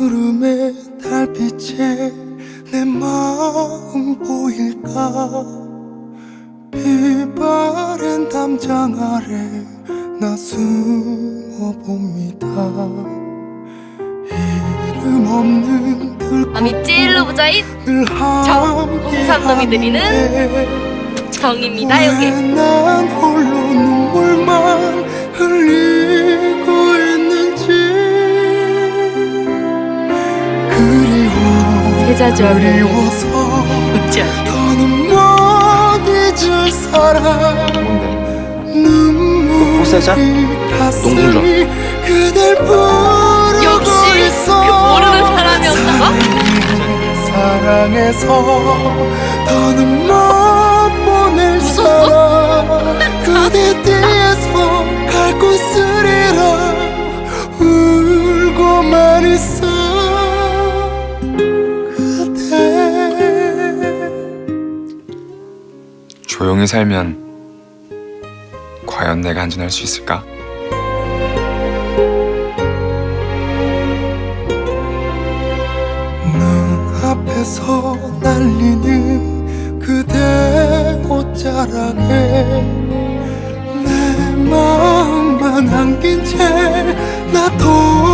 구름의 달빛에 내 마음 보일까? 비바랜 담장 아래 나 숨어봅니다. 이름 없는 들꽃 아미 찔러보자잇. 정 홍삼놈이 드리는 정입니다 여기 왜난 홀로 눈물만 흘리고 있는지 그리워 그리워서 웃지 더는 못 잊을 사람 눈물이 호세자? 가슴이 농군자. 그댈 부르고 역시 있어 그 모르는 사람이었다고? 사랑해서 더는 못 어? 사람 그대 뒤에서 갈 곳을 잃어 울고만 있어 그대 조용히 살면 과연 내가 안전할 수 있을까? 눈 앞에서 날리는 채나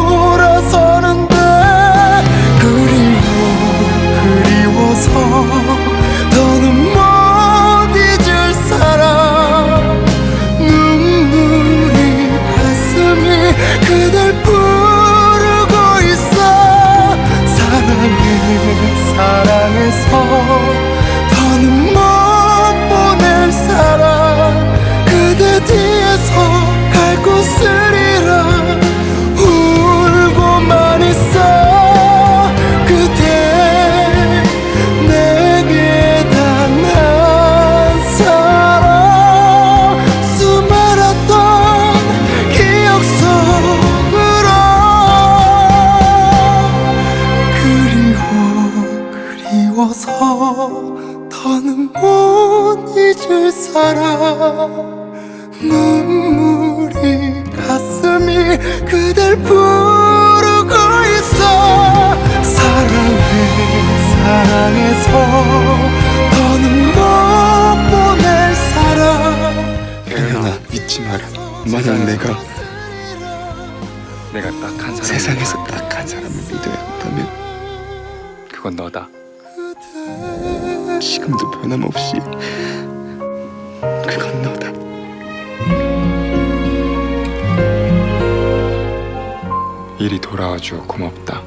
그리워서 더는 못 잊을 사람. 눈물이 가슴이 그댈 부르고 있어. 사랑해 사랑해서 더는 못 보낼 사람. 혜연아 잊지 마라. 만약 내가 내가 딱 한 사람 세상에서 딱 한 사람을 믿어야 한다면 그건 너다 지금도 변함없이 그건 너다. 일이 돌아와줘 고맙다